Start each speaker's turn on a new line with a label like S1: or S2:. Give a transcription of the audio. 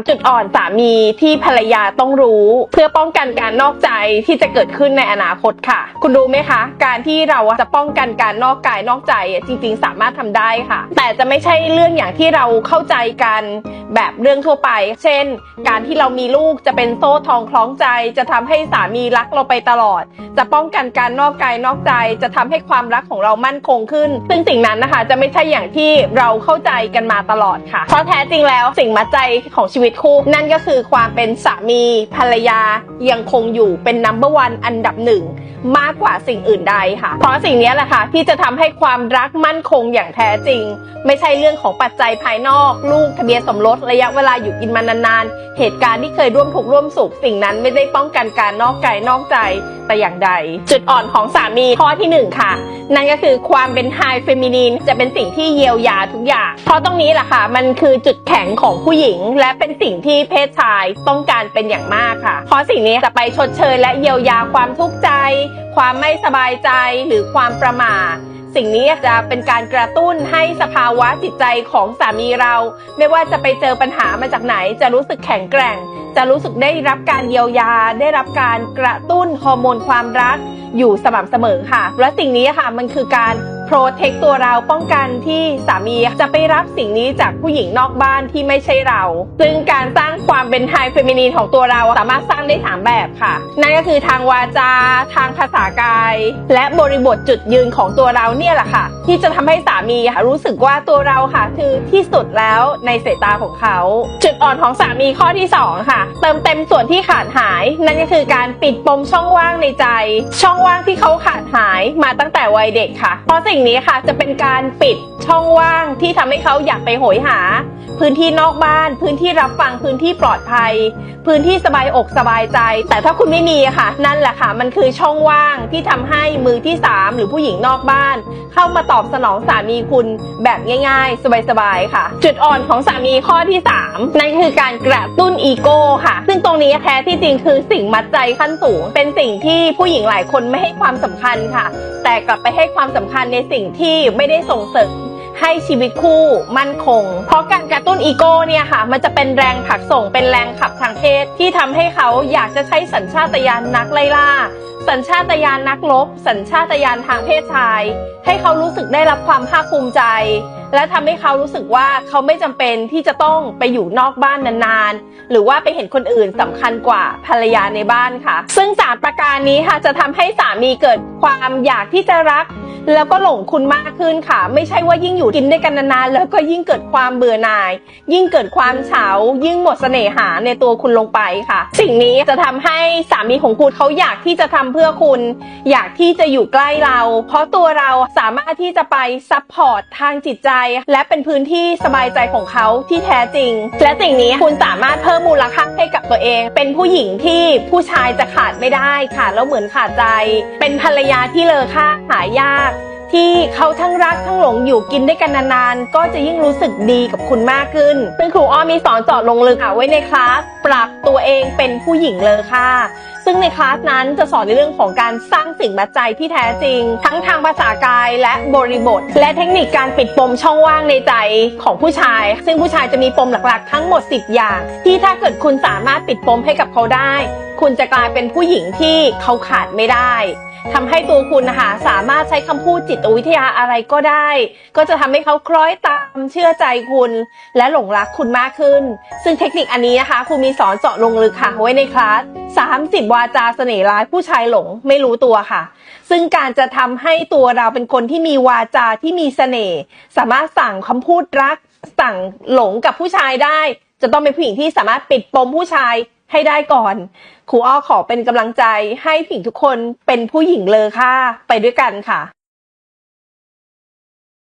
S1: 3 จุดอ่อนสามีที่ภรรยาต้องรู้ เพื่อป้องกันการนอกใจที่จะเกิดขึ้นในอนาคตค่ะ คุณรู้ไหมคะ การที่เราจะป้องกันการนอกกายนอกใจจริง ๆ สามารถทำได้ค่ะ แต่จะไม่ใช่เรื่องอย่างที่เราเข้าใจกันแบบเรื่องทั่วไป เช่น การที่เรามีลูกจะเป็นโซ่ทองคล้องใจ จะทำให้สามีรักเราไปตลอด จะป้องกันการนอกกายนอกใจ จะทำให้ความรักของเรามั่นคงขึ้น ซึ่งสิ่งนั้นนะคะ จะไม่ใช่อย่างที่เราเข้าใจกันมาตลอดค่ะเพราะแท้จริงแล้วสิ่งมัดใจของชีวิตคู่ นั่นก็คือความเป็นสามีภรรยา ยังคงอยู่เป็นนัมเบอร์วันอันดับหนึ่งมากกว่าสิ่งอื่นใดค่ะ เพราะสิ่งนี้แหละค่ะที่จะทำให้ความรักมั่นคงอย่างแท้จริง ไม่ใช่เรื่องของปัจจัยภายนอก ลูกทะเบียนสมรสระยะเวลาอยู่กินมานานๆ เหตุการณ์ที่เคยร่วมทุกข์ร่วมสุขสิ่งนั้นไม่ได้ป้องกันการนอกกายนอกใจแต่อย่างใด จุดอ่อนของสามีข้อที่หนึ่งค่ะ นั่นก็คือความเป็นไฮเฟมินีนจะเป็นสิ่งที่เยียวยาทุกอย่าง เพราะตรงนี้แหละค่ะ มันคือจุดแข็งของผู้หญิง และเป็นสิ่งที่เพศชายต้องการเป็นอย่างมากค่ะเพราะสิ่งนี้จะไปชดเชยและเยียวยาความทุกข์ใจ ความไม่สบายใจหรือความประหม่าสิ่งนี้จะเป็นการกระตุ้นให้สภาวะจิตใจของสามีเรา ไม่ว่าจะไปเจอปัญหามาจากไหน จะรู้สึกแข็งแกร่ง จะรู้สึกได้รับการเยียวยา ได้รับการกระตุ้นฮอร์โมนความรักอยู่สม่ำเสมอค่ะ และสิ่งนี้ค่ะมันคือการ ปรเทคตัวเราป้องกันที่สามีจะไปรับสิ่งนี้จากผู้หญิงนอกบ้านที่ไม่ใช่เรา ซึ่งการสร้างความเป็นไฮเฟมินีนของตัวเราสามารถสร้างได้ 3 แบบค่ะ นั่นก็คือทางวาจา ทางภาษากาย และบริบทจุดยืนของตัวเราเนี่ยแหละค่ะ ที่จะทำให้สามีค่ะรู้สึกว่าตัวเราค่ะคือที่สุดแล้วในสายตาของเขา จุดอ่อนของสามีข้อที่ 2 ค่ะ เติมเต็มส่วนที่ขาดหาย นั่นก็คือการปิดปมช่องว่างในใจ ช่องว่างที่เขาขาดหายมาตั้งแต่วัยเด็กค่ะเพราะสิ่งนี้ค่ะจะเป็นการปิดช่องว่างที่ทำให้เขาอยากไปโหยหา พื้นที่นอกบ้าน พื้นที่รับฟังพื้นที่ปลอดภัย พื้นที่สบายอกสบายใจ แต่ถ้าคุณไม่มีค่ะ นั่นแหละค่ะ มันคือช่องว่างที่ทำให้มือที่ 3 หรือผู้หญิงนอกบ้าน เข้ามาตอบสนองสามีคุณแบบง่าย ๆ สบายๆค่ะ จุดอ่อนของสามีข้อที่ 3 นั่นคือการกระตุ้นอีโก้ค่ะ ซึ่งตรงนี้แท้ที่จริงคือสิ่งมัดใจขั้นสูง เป็นสิ่งที่ผู้หญิงหลายคนไม่ให้ความสำคัญค่ะ แต่กลับไปให้ความสำคัญในสิ่งที่ไม่ได้ส่งเสริม ให้ชีวิตคู่มั่นคง เพราะการกระตุ้นอีโก้เนี่ยค่ะ มันจะเป็นแรงผลักส่งเป็นแรงขับทางเพศ ที่ทำให้เขาอยากจะใช้สัญชาตญาณนักไล่ล่า สัญชาตญาณนักลบ สัญชาตญาณทางเพศชาย ให้เขารู้สึกได้รับความภาคภูมิใจ และทำให้เขารู้สึกว่าเขาไม่จำเป็นที่จะต้องไปอยู่นอกบ้านนานๆ หรือว่าไปเห็นคนอื่นสำคัญกว่าภรรยาในบ้านค่ะ ซึ่งสามประการนี้ค่ะจะทำให้สามีเกิดความอยากที่จะรัก แล้วก็หลงคุณมากขึ้นค่ะ ไม่ใช่ว่ายิ่งอยู่กินด้วยกันนานๆแล้วก็ยิ่งเกิดความเบื่อหน่าย ยิ่งเกิดความเฉายิ่งหมดเสน่หาในตัวคุณลงไปค่ะ สิ่งนี้จะทำให้สามีของคุณเขาอยากที่จะทำเพื่อคุณ อยากที่จะอยู่ใกล้เรา เพราะตัวเราสามารถที่จะไปซัพพอร์ตทางจิตใจและเป็นพื้นที่สบายใจของเขาที่แท้จริง และสิ่งนี้คุณสามารถเพิ่มมูลค่าให้กับตัวเอง เป็นผู้หญิงที่ผู้ชายจะขาดไม่ได้ค่ะแล้วเหมือนขาดใจ เป็นภรรยาที่เลอค่าหายาก ที่เขาทั้งรักทั้งหลงอยู่กินด้วยกันนานๆ ก็จะยิ่งรู้สึกดีกับคุณมากขึ้นซึ่งครูอ้อมีสอนจาะลงลึกเอาไว้ในคลาสปรับตัวเองเป็นผู้หญิงเลยค่ะ ซึ่งในคลาสนั้นจะสอนในเรื่องของการสร้างสิ่งมัดใจที่แท้จริง ทั้งทางภาษากายและบริบท และเทคนิคการปิดปมช่องว่างในใจของผู้ชาย ซึ่งผู้ชายจะมีปมหลักๆ ทั้งหมด 10 อย่าง ที่ถ้าเกิดคุณสามารถปิดปมให้กับเขาได้ คุณจะกลายเป็นผู้หญิงที่เขาขาดไม่ได้ ทำให้ตัวคุณนะคะสามารถใช้คำพูดจิตวิทยาอะไรก็ได้ ก็จะทำให้เขาคล้อยตามเชื่อใจคุณ และหลงรักคุณมากขึ้น ซึ่งเทคนิคอันนี้นะคะครูมีสอนเจาะลงลึกค่ะไว้ในคลาส30 วาจาเสน่ห์ร้ายผู้ชายหลงไม่รู้ตัวค่ะ ซึ่งการจะทำให้ตัวเราเป็นคนที่มีวาจาที่มีเสน่ห์สามารถสั่งคำพูดรัก สั่งหลงกับผู้ชายได้ จะต้องเป็นผู้หญิงที่สามารถปิดปมผู้ชาย ให้ได้ก่อน ครูอ้อขอเป็นกำลังใจให้ผู้หญิงทุกคนเป็นผู้หญิงเลอค่าไปด้วยกันค่ะ